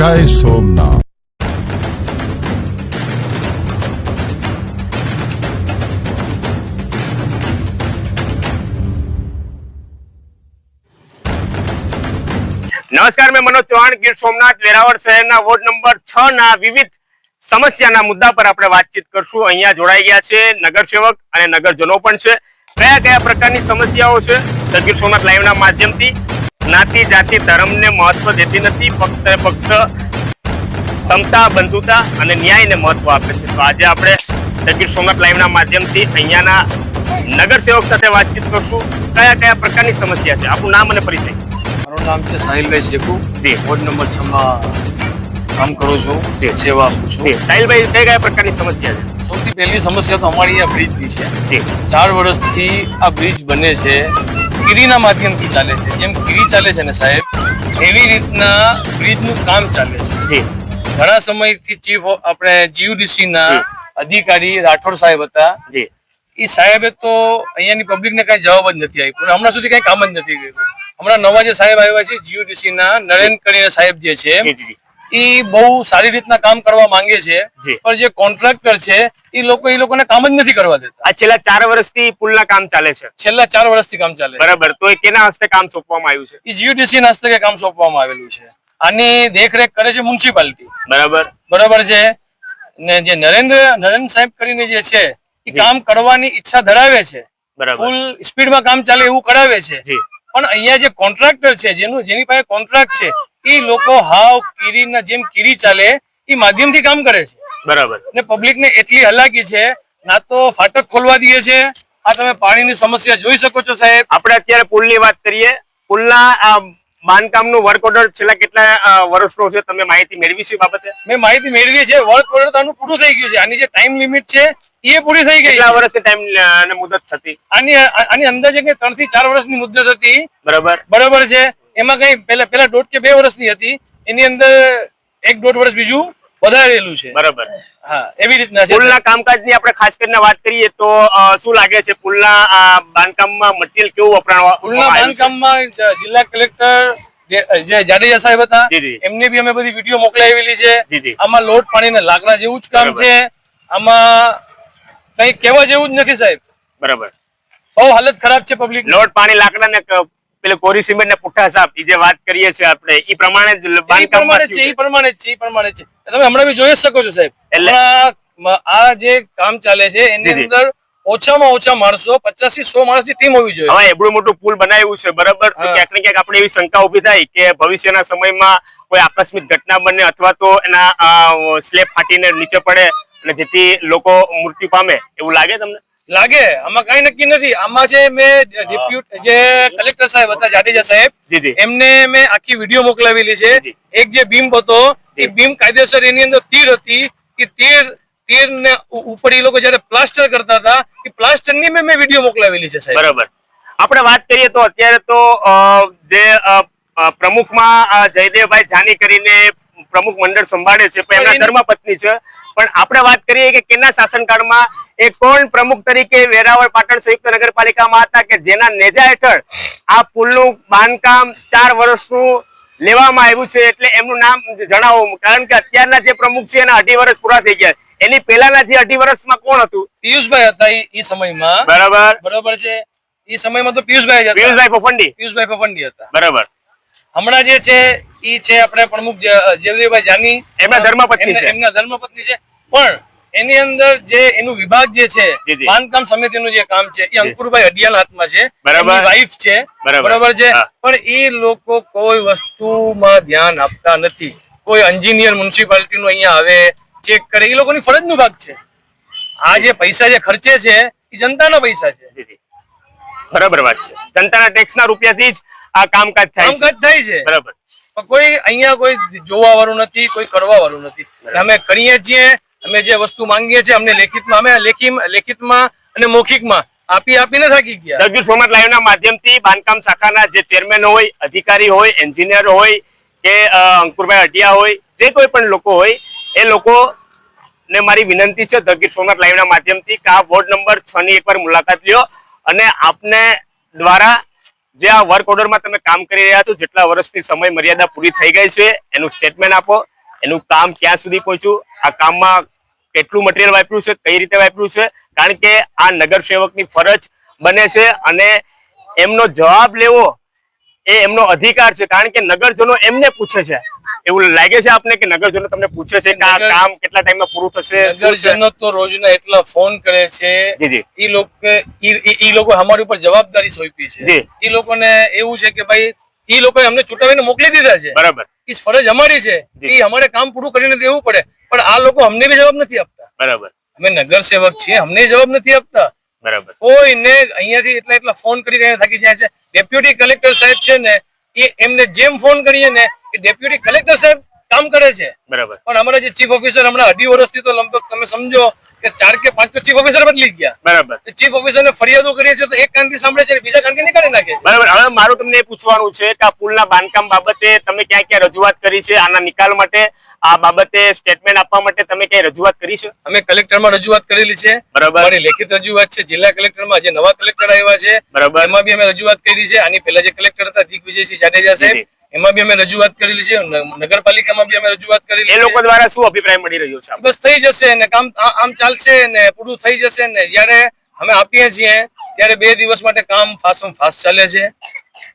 જય સોમનાથ નમસ્કાર, મેં મનોજ ચૌહાણ, ગીર સોમનાથ, વેરાવળ શહેરના વોર્ડ નંબર છ ના વિવિધ સમસ્યાના મુદ્દા પર આપણે વાતચીત કરશું. અહીંયા જોડાઈ ગયા છે નગરસેવક અને નગરજનો પણ છે. કયા કયા પ્રકારની સમસ્યાઓ છે? ગીર સોમનાથ લાઈવના માધ્યમથી જ્ઞાતિ જાતિ ધર્મને મહત્વ દેતી નથી. ફક્ત ફક્ત ક્ષમતા બંધુતા અને ન્યાયને મહત્વ આપે છે. તો આજે આપણે ધ ગીર સોમનાથ લાઈવના માધ્યમથી અહીંયાના નગરસેવક સાથે વાતચીત કરશું. કયા કયા પ્રકારની સમસ્યા છે? આપણું નામ અને પરિચય. મારું નામ છે સાહિલભાઈ શેખુ જી. વોર્ડ નંબર છ માં કામ કરું છું. જે. સેવા આપું છું. સાહિલભાઈ કઈ કયા પ્રકારની સમસ્યા છે? સૌથી પહેલી સમસ્યા તો અમારી અહીંયા બ્રિજની છે. ચાર વર્ષથી આ બ્રિજ બને છે. કીડીના માધ્યમથી ચાલે છે. જેમ કીડી ચાલે છે ને સાહેબ એવી રીતના બ્રિજનું કામ ચાલે છે. જી. ઘણા સમયથી ચીફ આપણે જીયુડીસીના અધિકારી રાઠોડ સાહેબ હતા. જી. એ સાહેબે તો અહીંયાની પબ્લિકને કઈ જવાબ જ નથી આપ્યો. હમણાં સુધી કઈ કામ જ નથી કર્યું. હમણાં નવા જે સાહેબ આવ્યા છે જીયુડીસીના નરેન કરીને સાહેબ જે છે એ બહુ સારી રીતના કામ કરવા માંગે છે. પણ જે કોન્ટ્રાક્ટર છે એ લોકો એ લોકોને કામ જ નથી કરવા દેતા. આ છેલ્લા ચાર વર્ષથી પુલના કામ ચાલે છે. છેલ્લા ચાર વર્ષથી કામ ચાલે છે. બરાબર. તો એ કેના હસ્તે કામ સોંપવામાં આવ્યું છે? એ જીયુડીસી ના હસ્તે કામ સોંપવામાં આવેલું છે. આની દેખરેખ કરે છે મ્યુનિસિપાલિટી. બરાબર. બરાબર છે? ને જે નરેન્દ્ર નરેન્દ્ર સાહેબ કરીને જે છે એ કામ કરવાની ઈચ્છા ધરાવે છે. બરાબર. ફૂલ સ્પીડમાં કામ ચાલે એવું કરાવે છે. જી. પણ અહીંયા જે કોન્ટ્રાક્ટર છે જેનું જેની પાસે કોન્ટ્રાક્ટ છે એ લોકો હાવ કીડીના જેમ કીરી ચાલે એ માધ્યમથી કામ કરે છે. બરાબર. ને પબ્લિક ને એટલી હલાકી છે ના તો ફાટક ખોલવા દે છે. આ તમે પાણીની સમસ્યા જોઈ શકો છો સાહેબ. આપણે અત્યારે પુલની વાત કરીએ. પુલના બાંધકામનું વર્ક ઓર્ડર છેલ્લા કેટલા વર્ષનો છે તમે માહિતી મેળવી છે બાબતે? મેં માહિતી મેળવી છે વર્ક ઓર્ડર આનું પૂરું થઈ ગયું છે. આની જે ટાઈમ લિમિટ છે એ પૂરી થઈ ગઈ. કેટલા છે. વર્ષની ટાઈમ મુદત થતી? આની આની અંદાજે કે ત્રણથી ચાર વર્ષની મુદ્દત હતી બરાબર. બરાબર છે. એમાં કઈ પેલા પેલા દોઢ કે બે વર્ષની હતી. એની અંદર એક દોઢ વર્ષ બીજું વધારેલું છે. બરાબર. હા એવી રીતના છે પુલના કામકાજની આપણે ખાસ કરીને વાત કરીએ તો શું લાગે છે પુલના આ, બાંધકામમાં મટીરિયલ કેવું વપરાવા પુલના બાંધકામમાં જિલ્લા કલેક્ટર જે જે જાડેજા સાહેબ હતા. એમને બી અમે બધી વીડિયો મોકલાવેલી છે. આમાં લોટ પાણી ને લાકડા જેવું જ કામ છે. આમાં કઈ કહેવા જેવું જ નથી સાહેબ. બરાબર. બહુ હાલત ખરાબ છે પબ્લિક લોટ પાણી લાકડા ને પેલે કોરી સિમેન્ટ ને પુઠ્ઠા સાપ જે વાત કરીએ છીએ આપણે એ પ્રમાણે જ બાંધકામમાં છે એ પ્રમાણે છે એ પ્રમાણે છે. તમે હમણાં બી જોઈ શકો છો સાહેબ. એટલે- આ જે કામ ચાલે છે એની. અંદર ઓછામાં ઓછા માણસો પચાસથી સો માણસની ટીમ હોવી જોઈએ. હા એવડું મોટું પુલ બનાવ્યું છે બરાબર? ક્યાંક ને ક્યાંક આપણે એવી શંકા ઊભી થાય કે ભવિષ્યના સમયમાં કોઈ આકસ્મિક ઘટના બને અથવા તો એના સ્લેબ ફાટીને નીચે પડે અને જેથી લોકો મૃત્યુ પામે એવું લાગે તમને? લાગે? આમાં કઈ નક્કી નથી. આમાં છે મેં ડેપ્યુટ જે કલેક્ટર સાહેબ હતા જાડેજા સાહેબ જી જી. એમને મેં આખી વીડિયો મોકલાવેલી છે. એક જે બીમ હતો એ જી. બીમ કાયદેસર એની અંદર તીર હતી એ તીર તીર ને ઉપર એ લોકો જયારે પ્લાસ્ટર કરતા હતા એ પ્લાસ્ટરની મેં મેં વીડિયો મોકલાવેલી છે સાહેબ. બરાબર. આપણે વાત કરીએ તો અત્યારે તો જે પ્રમુખમાં જયદેવભાઈ જાની કરીને પ્રમુખ મંડળ સંભાળે છે પણ એમના ધર્મપત્ની છે. પણ આપણે વાત કરીએ કે કેના શાસનકાળમાં એ કોણ પ્રમુખ તરીકે વેરાવળ પાટણ સંયુક્ત નગરપાલિકામાં હતા કે જેના નેજા હેઠળ આ પુલનું બાંધકામ ચાર વર્ષનું લેવામાં આવ્યું છે એટલે એમનું નામ જણાવો. કારણ કે અત્યારના જે પ્રમુખ છે એના અઢી વર્ષ પૂરા થઈ ગયા. એની પહેલાના જે અઢી વર્ષમાં કોણ હતું? પિયુષભાઈ હતા એ સમયમાં. બરાબર. બરોબર છે. એ સમયમાં તો પિયુષભાઈ હતા. પિયુષભાઈ ફોફંડી. પિયુષભાઈ ફોફંડી હતા. બરાબર. હમણાં જે છે ઈ છે આપણે પ્રમુખ જયદેવભાઈ જાની. એમના ધર્મપત્ની છે. એમના ધર્મપત્ની છે. પણ એની અંદર જે એનું વિભાગ જે છે. બાંધકામ સમિતિનું જે કામ છે એ અંકુરભાઈ અડિયાના હાથમાં છે. બરાબર. વાઈફ છે. બરાબર. છે. પણ એ લોકો કોઈ વસ્તુમાં ધ્યાન આપતા નથી. કોઈ એન્જિનિયર મ્યુનિસિપાલિટી નું અહીંયા આવે ચેક કરે એ લોકોની ફરજનું ભાગ છે. આ જે પૈસા જે ખર્ચે છે એ જનતાના પૈસા છે. બરાબર વાત છે. જનતાના ટેક્સના રૂપિયાથી જ આ કામકાજ થાય કામકાજ થાય છે. બરાબર. પણ કોઈ અહીંયા કોઈ જોવા વાળું નથી કોઈ કરવા વાળું નથી અમે કરીએ છીએ અમે જે વસ્તુ માંગીએ છીએ અમને લેખિતમાં અમે લેખી લેખિતમાં અને મૌખિકમાં આપી આપીને થાકી ગયા. દગીર સોમનાથ લાઈવના માધ્યમથી બાંધકામ શાખાના જે ચેરમેન હોય અધિકારી હોય એન્જિનિયર હોય કે અંકુરભાઈ અઢિયા હોય જે કોઈ પણ લોકો હોય એ લોકો ને મારી વિનંતી છે દગીર સોમનાથ લાઈવના માધ્યમથી કે આ વોર્ડ નંબર છ ની એકવાર મુલાકાત લ્યો અને આપને દ્વારા જે આ વર્ક ઓર્ડરમાં તમે કામ કરી રહ્યા છો, જેટલા વર્ષની સમય મર્યાદા પૂરી થઈ ગઈ છે, એનું સ્ટેટમેન્ટ આપો, એનું કામ ક્યાં સુધી પહોંચ્યું, આ કામમાં કેટલું મટીરિયલ વાપર્યું છે, કઈ રીતે વાપર્યું છે, કારણ કે આ નગર સેવકની ફરજ બને છે અને એમનો જવાબ લેવો એ એમનો અધિકાર છે, કારણ કે નગરજનો એમને પૂછે છે. એવું લાગે છે આપને કે નગરજનો તમને પૂછે છે કે આ કામ કેટલા ટાઈમમાં પૂરું થશે? નગરજનો તો રોજના એટલા ફોન કરે છે. ઈ લોકો ઈ- અમારી ઉપર જવાબદારી સોંપી છે. ઈ લોકોને એવું છે કે ભાઈ ઈ લોકો અમને ચૂંટાવીને મોકલી દીધા છે. બરાબર. ઈ ફરજ અમારી છે. ઈ અમારે કામ પૂરું કરીને દેવું પડે. પણ આ લોકો અમને બી જવાબ નથી આપતા. બરાબર. અમે નગર સેવક છીએ અમને જવાબ નથી આપતા. બરાબર. કોઈને અહીંયાથી એટલા એટલા ફોન કરી કરીને થાકી જાય છે. ડેપ્યુટી કલેક્ટર સાહેબ છે ને એ એમને જેમ ફોન કરીએ ને ડેપ્યુટી કલેક્ટર સાહેબ કામ કરે છે. બરાબર. પણ અમારા જે ચીફ ઓફિસર હમણાં અઢી વર્ષથી તો લગભગ તમે સમજો કે ચાર કે પાંચ તો ચીફ ઓફિસર બદલી ગયા. બરાબર. ચીફ ઓફિસર ને ફરિયાદો કરીએ છીએ તો એક કાનથી સાંભળે છે બીજા કાનથી નીકળી નાખે? બરાબર. હવે મારું તમને એ પૂછવાનું છે કે આ પુલના બાંધકામ બાબતે તમે ક્યાં ક્યાં રજૂઆત કરી છે? આના નિકાલ માટે આ બાબતે સ્ટેટમેન્ટ આપવા માટે તમે ક્યાંય રજૂઆત કરી છે? અમે કલેક્ટરમાં રજૂઆત કરેલી છે. બરાબર. મારી લેખિત રજૂઆત છે. જિલ્લા કલેક્ટરમાં જે નવા કલેક્ટર આવ્યા છે. બરાબર. એમાં બી અમે રજૂઆત કરી છે. આની પહેલા જે કલેક્ટર હતા દિગ્વિજયસિંહ જાડેજા. સાહેબ એમાં બી અમે રજૂઆત કરેલી છે નગરપાલિકામાં બી અમે રજૂઆત કરેલી એ લોકો દ્વારા શું અભિપ્રાય મળી રહ્યો છે બસ થઈ જશે ને કામ આમ ચાલશે ને પૂરું થઈ જશે ને જ્યારે અમે આપીએ છીએ ત્યારે બે દિવસ માટે કામ ફાસ્ટ ફાસ્ટ ચાલે છે.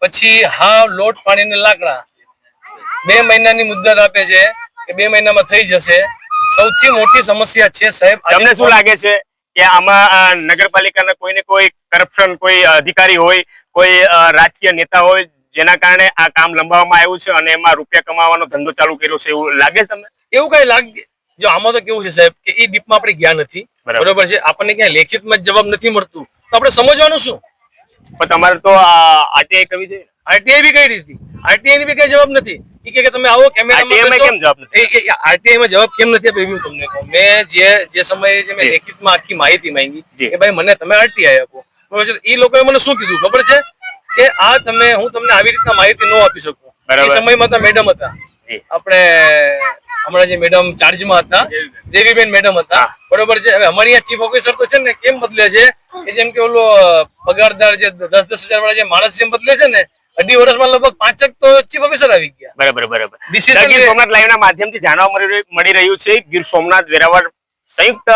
પછી હા લોટ પાણી ને લાકડા બે મહિનાની મુદ્દત આપે છે કે બે મહિનામાં થઈ જશે. સૌથી મોટી સમસ્યા છે સાહેબ તમને શું લાગે છે કે આમાં નગરપાલિકાના કોઈને કોઈ કરપ્શન કોઈ અધિકારી હોય કોઈ રાજકીય નેતા હોય જેના કારણે આ કામ લંબાવવામાં આવ્યું છે અને એમાં રૂપિયા કમાવાનો ધંધો ચાલુ કર્યો છે એવું લાગે છે તમને? એવું કઈ લાગે જો આમાં તો કેવું છે સાહેબ કે એ ડીપમાં આપણે ગયા નથી. બરાબર. છે? આપણને ક્યાંય લેખિતમાં માં જવાબ નથી મળતું. તો આપણે સમજવાનું શું? પણ તમારે તો આરટીઆઈ કરવી જોઈએ આરટીઆઈ બી કઈ રીતે? આરટીઆઈ ની બી કઈ જવાબ નથી. ઈ કે તમે આવો કેમેરામાં કેમ જવાબ નથી? આરટીઆઈ માં જવાબ કેમ નથી આપ્યો એવું તમને કહું. મેં જે જે સમયે જે મેં લેખિતમાં આખી માહિતી માંગી. કે ભાઈ મને તમે આરટીઆઈ આપો. બરોબર છે? એ લોકોએ મને શું કીધું? ખબર છે? કે આ તમે હું તમને આવી રીતના માહિતી ન આપી શકું. એ સમયમાં તો મેડમ હતા. આપણે હમણાં જે મેડમ ચાર્જમાં હતા દેવીબેન. મેડમ હતા. બરોબર છે? હવે અમારી ચીફ ઓફિસર તો છે ને કેમ બદલે છે? કે જેમ કે ઓલો પગારદાર જે દસ દસ હજાર વાળા જે માણસ જેમ બદલે છે ને અઢી વર્ષમાં લગભગ પાંચક તો ચીફ ઓફિસર આવી ગયા. બરાબર બરાબર. ગીર સોમનાથ લાઈવના માધ્યમથી જાણવા મળી રહ્યું છે. ગીર સોમનાથ વેરાવળ સંયુક્ત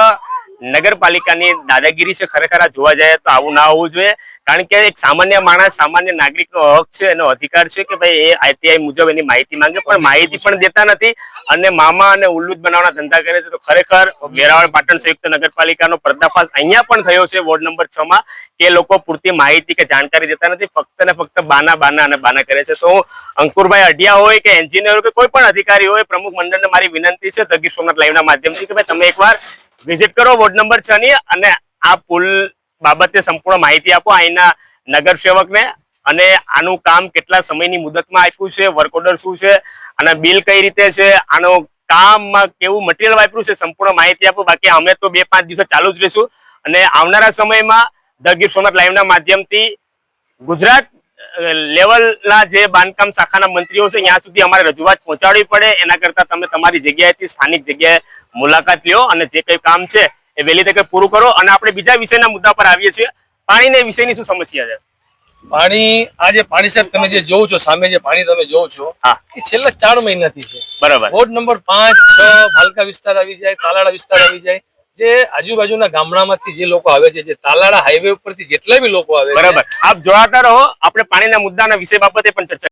નગરપાલિકાની દાદાગીરી છે, ખરેખર આ જોવા જાય તો આવું ના હોવું જોઈએ. કારણ કે એક સામાન્ય માણસ, સામાન્ય નાગરિકનો હક છે, એનો અધિકાર છે કે ભાઈ એ આઈટીઆઈ મુજબ એની માહિતી માંગે, પણ માહિતી પણ દેતા નથી. અને મામા અને ઉલ્લુદ બનાવવાના ધંધા કરે છે, તો ખરેખર વેરાવળ પાટણ સંયુક્ત નગરપાલિકાનો પર્દાફાશ અહીંયા પણ થયો છે, વોર્ડ નંબર છ માં, કે લોકો પૂરતી માહિતી કે જાણકારી દેતા નથી, ફક્ત ને ફક્ત બાના બાના અને બાના કરે છે. તો અંકુરભાઈ અઢિયા હોય કે એન્જિનિયર હોય કે કોઈ પણ અધિકારી હોય, પ્રમુખ મંડળને મારી વિનંતી છે તગીર સોમનાથ લાઈવના માધ્યમથી કે ભાઈ તમે એકવાર વિઝિટ કરો, વોર્ડ નંબર છ ની, અને આ પુલ બાબતે સંપૂર્ણ માહિતી આપો અહીંના નગર સેવકને અને આનું કામ કેટલા સમયની મુદતમાં આપ્યું છે વર્ક ઓર્ડર શું છે, અને બિલ કઈ રીતે છે, આનો કામમાં કેવું મટીરિયલ વાપર્યું છે, સંપૂર્ણ માહિતી આપો. બાકી અમે તો બે પાંચ દિવસ ચાલુ જ રહીશું. અને આવનારા સમયમાં ધ ગીર સોમનાથ લાઈવના માધ્યમથી ગુજરાત લેવલના જે બાંધકામ શાખાના મંત્રીઓ છે ત્યાં સુધી અમારે રજૂઆત પહોંચાડવી પડે. એના કરતા તમે તમારી જગ્યાએથી સ્થાનિક જગ્યાએ મુલાકાત લ્યો અને જે કંઈ કામ છે એ વહેલી તકે પૂરું કરો. અને આપણે બીજા વિષયના મુદ્દા પર આવીએ છીએ. પાણીના વિષયની શું સમસ્યા છે? પાણી આ જે પાણી સાહેબ તમે જે જોવો છો સામે જે પાણી તમે જોવો છો એ છેલ્લા ચાર મહિનાથી છે. બરાબર. વોર્ડ નંબર પાંચ છ ભાલકા વિસ્તાર આવી જાય તાલાડા વિસ્તાર આવી જાય. જે આજુબાજુના ગામડામાંથી જે લોકો આવે છે, જે તાલાળા હાઈવે ઉપરથી જેટલા બી લોકો આવે બરાબર. આપ જોડાતા રહો, આપણે પાણીના મુદ્દાના વિષય બાબતે પણ ચર્ચા